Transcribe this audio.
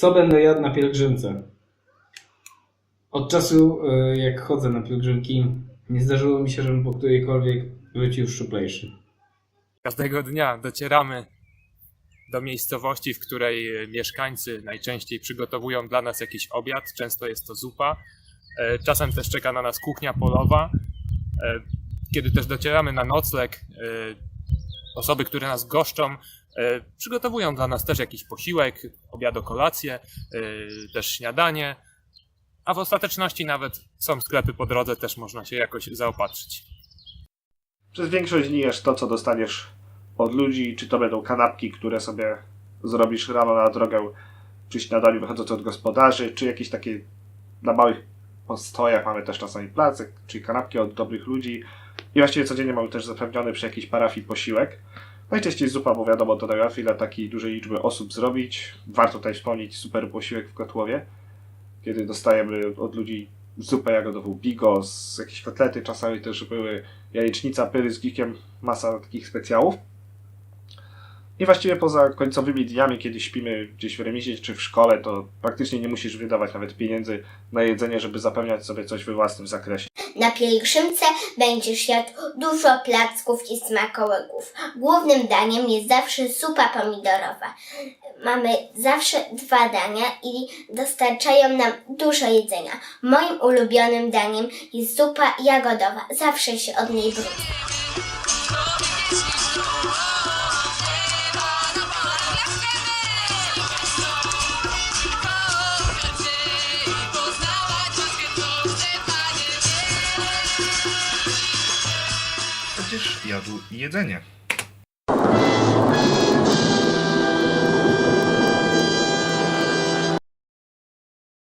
Co będę jadł na pielgrzymce? Od czasu, y, jak chodzę na pielgrzymki, nie zdarzyło mi się, żebym po którejkolwiek wrócił szczuplejszy. Każdego dnia docieramy do miejscowości, w której e, mieszkańcy najczęściej przygotowują dla nas jakiś obiad. Często jest to zupa. E, Czasem też czeka na nas kuchnia polowa. E, Kiedy też docieramy na nocleg, e, osoby, które nas goszczą, e, przygotowują dla nas też jakiś posiłek, obiad, kolację, e, też śniadanie. A w ostateczności nawet są sklepy po drodze, też można się jakoś zaopatrzyć. Przez większość dni jesz to, co dostaniesz od ludzi, czy to będą kanapki, które sobie zrobisz rano na drogę przy śniadaniu wychodząc od gospodarzy, czy jakieś takie na małych postojach mamy też czasami placek, czy kanapki od dobrych ludzi. I właściwie codziennie mamy też zapewniony przy jakiejś parafii posiłek. Najczęściej zupa, bo wiadomo, to najłatwiej dla takiej dużej liczby osób zrobić. Warto tutaj wspomnieć super posiłek w Kotłowie, kiedy dostajemy od ludzi zupę jagodową bigos, jakieś kotlety czasami też były, jajecznica, pyry z gikiem, masa takich specjałów. I właściwie poza końcowymi dniami, kiedy śpimy gdzieś w remizie czy w szkole, to praktycznie nie musisz wydawać nawet pieniędzy na jedzenie, żeby zapewniać sobie coś we własnym zakresie. Na pielgrzymce będziesz jadł dużo placków i smakołyków. Głównym daniem jest zawsze zupa pomidorowa. Mamy zawsze dwa dania i dostarczają nam dużo jedzenia. Moim ulubionym daniem jest zupa jagodowa. Zawsze się od niej brudzę. Jadł jedzenie.